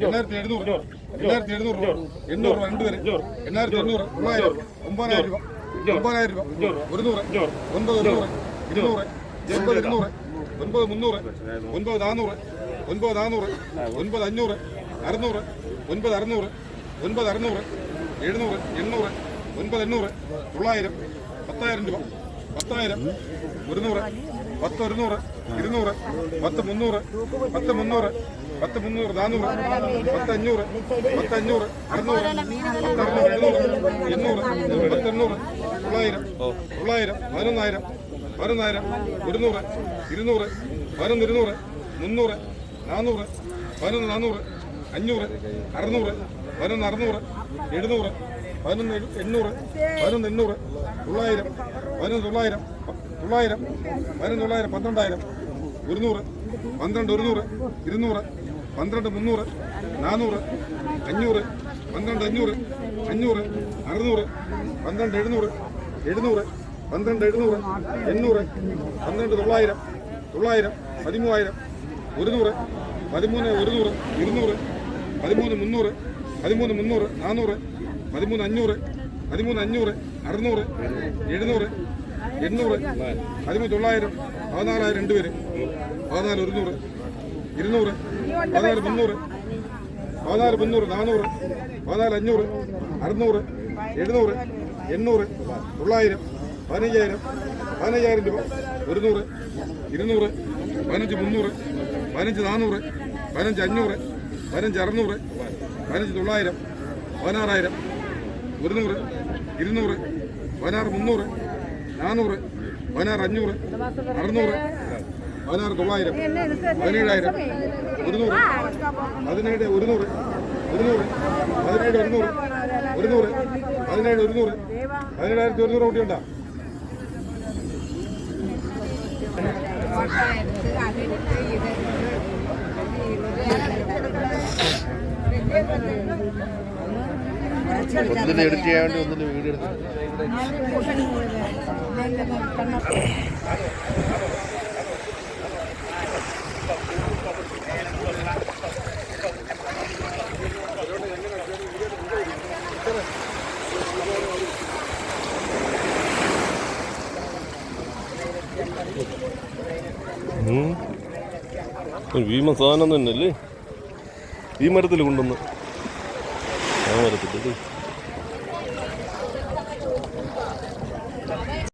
എണ്ണായിരത്തി എഴുന്നൂറ് എണ്ണായിരത്തി എഴുന്നൂറ് രൂപ എണ്ണൂറ് രണ്ട് പേര്. എണ്ണായിരത്തി എണ്ണൂറ് തൊള്ളായിരം ഒമ്പതിനായിരം രൂപ ഒമ്പതിനായിരം രൂപ ഒരുന്നൂറ് ഒൻപത് ഒരുന്നൂറ് ഇരുന്നൂറ് ഒൻപത് ഇരുന്നൂറ് ഒൻപത് മുന്നൂറ് ഒൻപത് നാനൂറ് ഒൻപത് നാനൂറ് ഒൻപത് അഞ്ഞൂറ് അറുന്നൂറ് ഒൻപത് അറുന്നൂറ് ഒൻപത് അറുന്നൂറ് എഴുന്നൂറ് എണ്ണൂറ് ഒൻപത് എണ്ണൂറ് തൊള്ളായിരം പത്തായിരം രൂപ. പത്തായിരം. ഒരുന്നൂറ്. പത്ത് ഒരുന്നൂറ് ഇരുന്നൂറ്. പത്ത് മുന്നൂറ് പത്ത് മുന്നൂറ് പത്ത് മുന്നൂറ് നാനൂറ് പത്ത് അഞ്ഞൂറ് പത്ത് അഞ്ഞൂറ് അറുന്നൂറ്. പത്ത് അറുന്നൂറ് എണ്ണൂറ്. എണ്ണൂറ് പത്ത് എണ്ണൂറ് തൊള്ളായിരം. തൊള്ളായിരം. പതിനൊന്നായിരം. പതിനൊന്നായിരം. ഒരുന്നൂറ്. ഇരുന്നൂറ്. പതിനൊന്ന് ഇരുന്നൂറ് മുന്നൂറ്. നാനൂറ് പതിനൊന്ന് നാനൂറ് അഞ്ഞൂറ്. അറുന്നൂറ്. പതിനൊന്ന് അറുന്നൂറ്. എഴുന്നൂറ്. പതിനൊന്ന് എണ്ണൂറ്. പതിനൊന്ന് എണ്ണൂറ്. തൊള്ളായിരം. പതിനൊന്ന് തൊള്ളായിരം തൊള്ളായിരം പതിനൊന്ന് തൊള്ളായിരം പന്ത്രണ്ടായിരം ഒരുന്നൂറ് പന്ത്രണ്ട് ഒരുന്നൂറ് ഇരുന്നൂറ് പന്ത്രണ്ട് മുന്നൂറ് നാനൂറ് അഞ്ഞൂറ് പന്ത്രണ്ട് അഞ്ഞൂറ് അഞ്ഞൂറ് അറുന്നൂറ് പന്ത്രണ്ട് എഴുന്നൂറ് എഴുന്നൂറ് പന്ത്രണ്ട് എഴുന്നൂറ് എണ്ണൂറ് പന്ത്രണ്ട് തൊള്ളായിരം തൊള്ളായിരം പതിമൂവായിരം ഒരുന്നൂറ് പതിമൂന്ന് ഒരുന്നൂറ് ഇരുന്നൂറ് പതിമൂന്ന് മുന്നൂറ് പതിമൂന്ന് മുന്നൂറ് നാനൂറ് പതിമൂന്ന് അഞ്ഞൂറ് പതിമൂന്ന് അഞ്ഞൂറ് അറുന്നൂറ് എഴുന്നൂറ് എണ്ണൂറ് പതിമൂന്ന് തൊള്ളായിരം പതിനാലായിരം രണ്ട് പേര്. പതിനാല് ഒരുന്നൂറ് ഇരുന്നൂറ് പതിനാല് മുന്നൂറ് പതിനാല് മുന്നൂറ് നാനൂറ് പതിനാല് അഞ്ഞൂറ് അറുന്നൂറ് എഴുന്നൂറ് എണ്ണൂറ് തൊള്ളായിരം പതിനയ്യായിരം പതിനയ്യായിരം രൂപ. ഒരുന്നൂറ് ഇരുന്നൂറ് പതിനഞ്ച് മുന്നൂറ് പതിനഞ്ച് നാനൂറ് പതിനഞ്ച് അഞ്ഞൂറ് പതിനഞ്ച് അറുന്നൂറ് പതിനഞ്ച് തൊള്ളായിരം പതിനാറായിരം ഒരുന്നൂറ് ഇരുന്നൂറ് പതിനാറ് മുന്നൂറ് നാനൂറ് പതിനാറ് അഞ്ഞൂറ് അറുന്നൂറ് പതിനാറ് തൊള്ളായിരം പതിനേഴായിരം ഒരുന്നൂറ് പതിനേഴ് ഒരുന്നൂറ് ഒരുന്നൂറ് പതിനേഴ് ഒരുന്നൂറ് ഒരുന്നൂറ് പതിനേഴ് ഒരുന്നൂറ് പതിനേഴായിരത്തി ഒരുന്നൂറ് കൂട്ടിയുണ്ടോ ഒന്നിന് എഡിറ്റ് ഒന്നിന് വീഡിയോ എടുത്തു ഭീമ സാധനം തന്നെയല്ലേ ഈ മരത്തിൽ കൊണ്ടുവന്ന്. ആ മരത്തിൽ